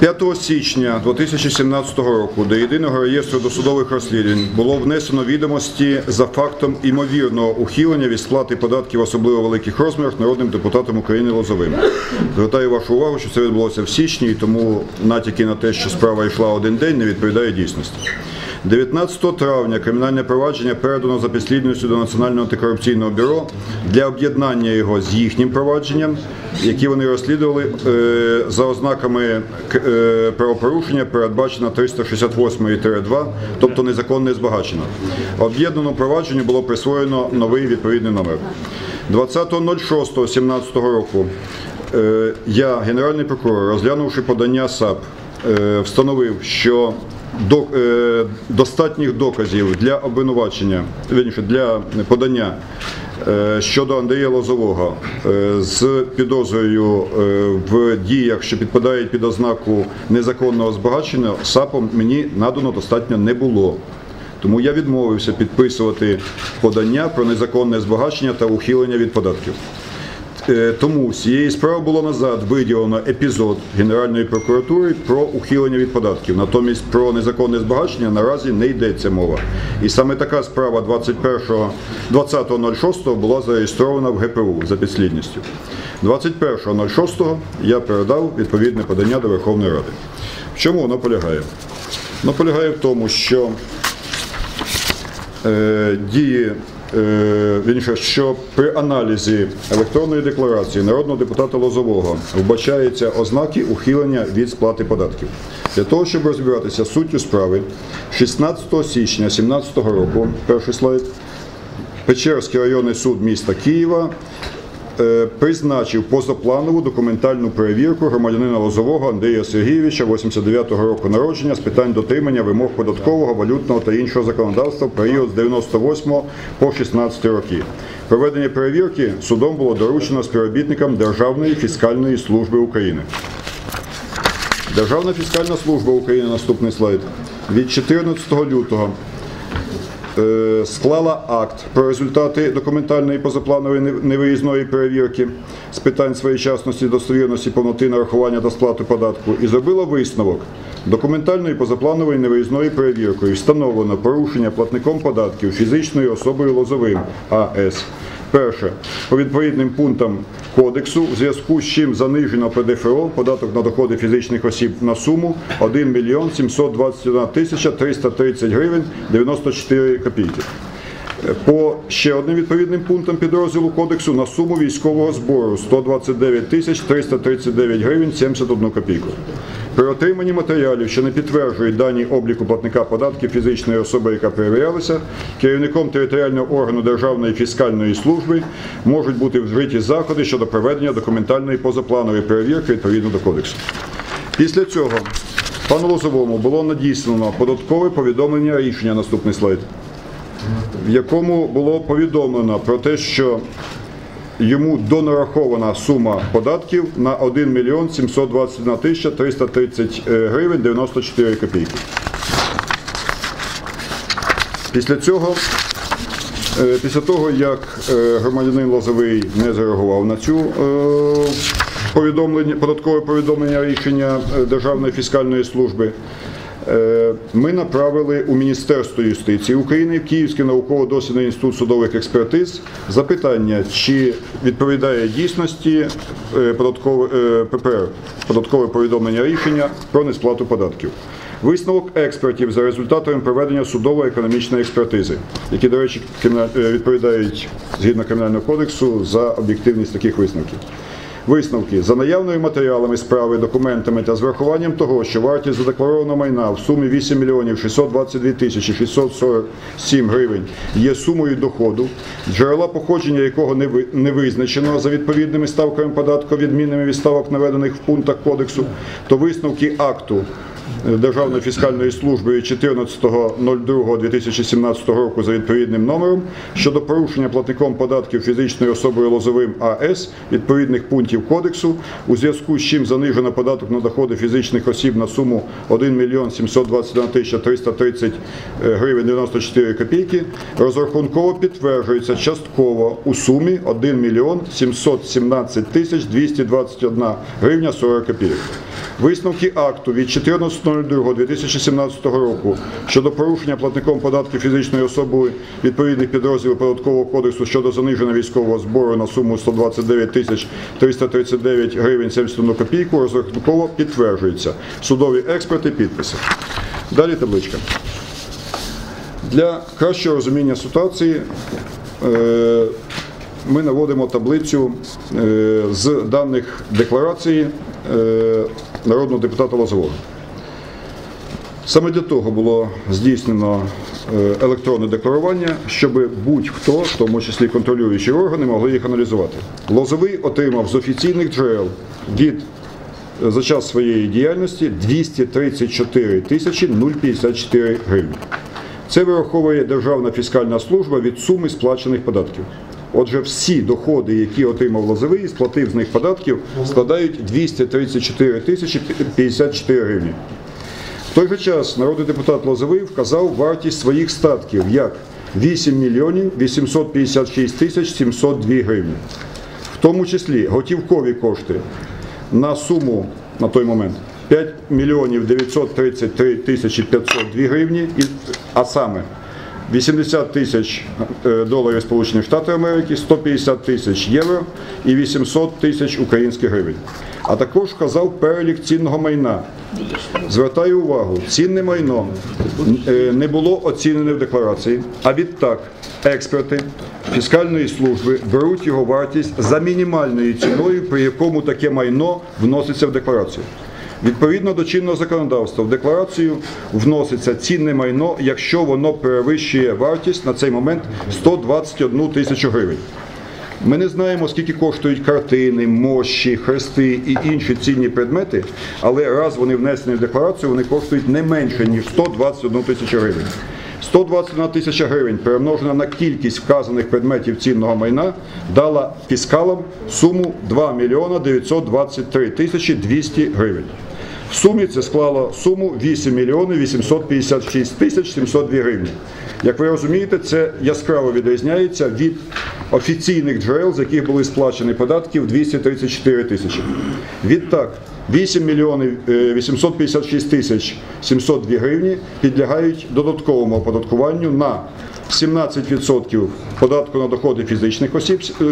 5 січня 2017 року до єдиного реєстру досудових розслідувань було внесено відомості за фактом імовірного ухилення від сплати податків особливо великих розмірах народним депутатом України Лозовим. Звертаю вашу увагу, що це відбулося в січні, і тому натяки на те, що справа йшла один день, не відповідає дійсності. 19 травня кримінальне провадження передано за підслідністю до Національного антикорупційного бюро для об'єднання його з їхнім провадженням, які вони розслідували е, за ознаками е, правопорушення, передбачено 368-2, тобто незаконне збагачення. Об'єднаному провадженню було присвоєно новий відповідний номер. 20.06.17 року е, я, генеральний прокурор, розглянувши подання САП, встановив, що до, е, достатніх доказів для обвинувачення, вірніше, для подання е, щодо Андрія Лозового е, з підозрою е, в діях, що підпадають під ознаку незаконного збагачення, САПом мені надано достатньо не було. Тому я відмовився підписувати подання про незаконне збагачення та ухилення від податків. Е, Тому цієї справи було назад виділено епізод Генеральної прокуратури про ухилення від податків. Натомість про незаконне збагачення наразі не йдеться мова. І саме така справа 21 20.06 була зареєстрована в ГПУ за підслідністю. 21.06 я передав відповідне подання до Верховної Ради. В чому воно полягає? Воно полягає в тому, що е, дії, вірніше, що при аналізі електронної декларації народного депутата Лозового вбачаються ознаки ухилення від сплати податків. Для того, щоб розбиратися суттю справи, 16 січня 2017 року, перший слайд, Печерський районний суд міста Києва е, призначив позапланову документальну перевірку громадянина Лозового Андрія Сергійовича 89-го року народження з питань дотримання вимог податкового, валютного та іншого законодавства в період з 98 по 16 роки. Проведення перевірки судом було доручено співробітникам Державної фіскальної служби України. Державна фіскальна служба України, наступний слайд, від 14 лютого е, склала акт про результати документальної позапланової невиїзної перевірки з питань своєчасності, достовірності, повноти нарахування та сплати податку і зробила висновок. Документальною позаплановою невиїзною перевіркою встановлено порушення платником податків фізичною особою Лозовим АС. Перше, по відповідним пунктам кодексу, в зв'язку з чим занижено ПДФО, податок на доходи фізичних осіб на суму 1 мільйон 721 тисяча 330 гривень 94 копійки. По ще одним відповідним пунктам підрозділу кодексу на суму військового збору 129 тисяч 339 гривень 71 копійку. При отриманні матеріалів, що не підтверджують дані обліку платника податків фізичної особи, яка перевірялася, керівником територіального органу Державної фіскальної служби можуть бути вжиті заходи щодо проведення документальної позапланової перевірки відповідно до кодексу. Після цього пану Лозовому було надіслано податкове повідомлення рішення наступний слайд якому було повідомлено про те, що йому донарахована сума податків на 1 мільйон 721 тисяча 330 гривень 94 копійки. Після цього, е, після того, як е, громадянин Лозовий не зреагував на цю е, повідомлення, податкове повідомлення рішення е, Державної фіскальної служби, Е, Ми направили у Міністерство юстиції України в Київський науково-дослідний інститут судових експертиз запитання, чи відповідає дійсності е, податкове е, ППР, податкове повідомлення рішення про несплату податків. Висновок експертів за результатами проведення судово-економічної експертизи, які, до речі, е, відповідають згідно кримінального кодексу за об'єктивність таких висновків. Висновки. За наявними матеріалами справи, документами та з врахуванням того, що вартість задекларованого майна в сумі 8 мільйонів 622 тисячі 647 гривень є сумою доходу, джерела походження якого не визначено за відповідними ставками податку, відмінними від ставок наведених в пунктах кодексу, то висновки акту Державної фіскальної служби від 14.02.2017 року за відповідним номером щодо порушення платником податків фізичною особою Лозовим АС відповідних пунктів кодексу, у зв'язку з чим занижено податок на доходи фізичних осіб на суму 1 мільйон 721 тисяча 330 гривень 94 копійки, розрахунково підтверджується частково у сумі 1 мільйон 717 тисяч 221 гривня 40 копійок. Висновки акту від 14.02.2017 року щодо порушення платником податків фізичною особою відповідних підрозділів податкового кодексу щодо заниження військового збору на суму 129 тисяч 339 гривень 71 копійку розрахунково підтверджується. Судові експерти підписи. Далі табличка. Для кращого розуміння ситуації е, ми наводимо таблицю е, з даних декларації е, народного депутата Лозового. Саме для того було здійснено е, електронне декларування, щоб будь-хто, в тому числі контролюючі органи, могли їх аналізувати. Лозовий отримав з офіційних джерел від е, за час своєї діяльності 234 тисячі 054 гривні. Це вираховує Державна фіскальна служба від суми сплачених податків. Отже, всі доходи, які отримав Лозовий, сплатив з них податків, складають 234 тисячі 54 гривні. В той же час народний депутат Лозовий вказав вартість своїх статків як 8 мільйонів 856 тисяч 702 гривні. В тому числі готівкові кошти на суму на той момент 5 мільйонів 933 тисячі 502 гривні, а саме 80 тисяч е, доларів Сполучених Штатів Америки, 150 тисяч євро і 800 тисяч українських гривень. А також вказав перелік цінного майна. Звертаю увагу, цінне майно е, не було оцінене в декларації, а відтак експерти фіскальної служби беруть його вартість за мінімальною ціною, при якому таке майно вноситься в декларацію. Відповідно до чинного законодавства, в декларацію вноситься цінне майно, якщо воно перевищує вартість на цей момент 121 тисячу гривень. Ми не знаємо, скільки коштують картини, мощі, хрести і інші цінні предмети, але раз вони внесені в декларацію, вони коштують не менше, ніж 121 тисячу гривень. 121 тисяча гривень перемножена на кількість вказаних предметів цінного майна дала фіскалам суму 2 мільйона 923 тисячі 200 гривень. В сумі це склало суму 8 мільйонів 856 тисяч 702 гривні. Як ви розумієте, це яскраво відрізняється від офіційних джерел, з яких були сплачені податки в 234 тисячі. Відтак, 8 мільйонів е, 856 тисяч 702 гривні підлягають додатковому оподаткуванню на 17% податку на доходи фізичних осіб е,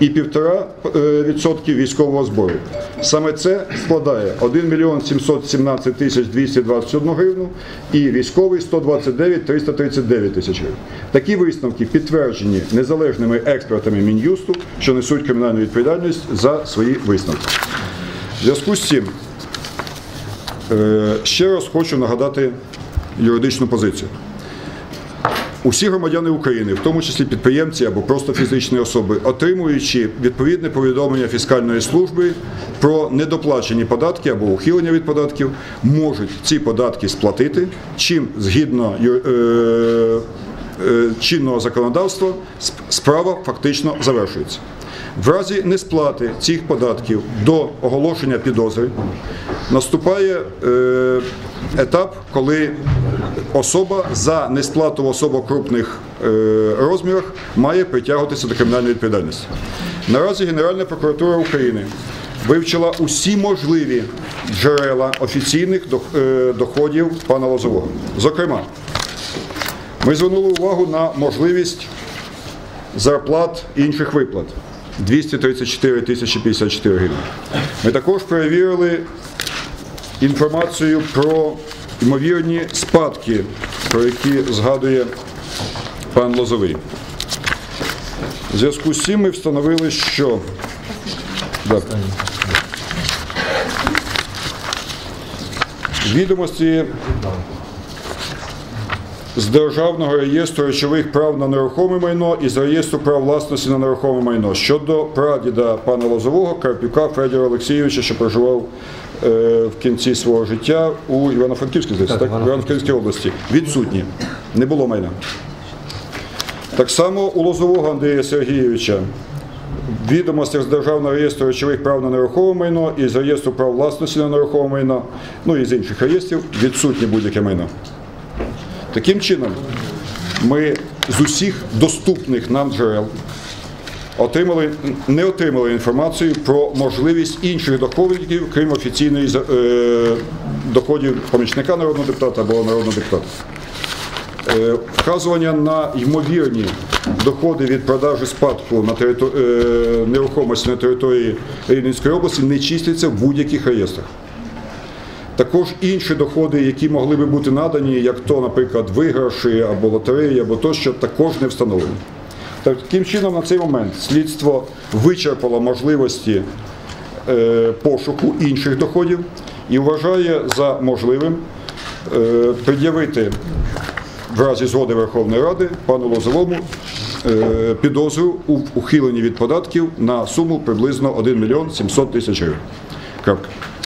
і 1,5% військового збору. Саме це складає 1 мільйон 717 тисяч 221 гривну і військовий 129 339 тисяч гривень. Такі висновки підтверджені незалежними експертами Мін'юсту, що несуть кримінальну відповідальність за свої висновки. В зв'язку з цим е, ще раз хочу нагадати юридичну позицію. Усі громадяни України, в тому числі підприємці або просто фізичні особи, отримуючи відповідне повідомлення фіскальної служби про недоплачені податки або ухилення від податків, можуть ці податки сплатити, чим згідно е, е, чинного законодавства справа фактично завершується. В разі несплати цих податків до оголошення підозри наступає е, етап, коли особа за несплату в особо крупних е, розмірах має притягуватися до кримінальної відповідальності. Наразі Генеральна прокуратура України вивчила усі можливі джерела офіційних е, доходів пана Лозового. Зокрема, ми звернули увагу на можливість зарплат інших виплат 234 тисячі 54 гривні. Ми також перевірили інформацію про ймовірні спадки, про які згадує пан Лозовий. В зв'язку з цим ми встановили, що Так. відомості з Державного реєстру речових прав на нерухоме майно і з реєстру прав власності на нерухоме майно щодо прадіда пана Лозового Карпюка Федора Олексійовича, що проживав е, в кінці свого життя у Івано-Франківській здається, так, Івано-Франківській області. Відсутні. Не було майна. Так само у Лозового Андрія Сергійовича відомостях з Державного реєстру речових прав на нерухоме майно і з реєстру прав власності на нерухоме майно, ну і з інших реєстрів відсутнє будь-яке майно. Таким чином, ми з усіх доступних нам джерел отримали, не отримали інформацію про можливість інших доходів, крім офіційної е, доходів помічника народного депутата або народного депутата. Е, Вказування на ймовірні доходи від продажу спадку на територ- е, нерухомості на території Рівненської області не числяться в будь-яких реєстрах. Також інші доходи, які могли би бути надані, як то, наприклад, виграші або лотереї, або тощо, також не встановлені. Таким чином, на цей момент слідство вичерпало можливості е, пошуку інших доходів і вважає за можливим е, пред'явити в разі згоди Верховної Ради пану Лозовому е, підозру у ухиленні від податків на суму приблизно 1 мільйон 700 тисяч гривень.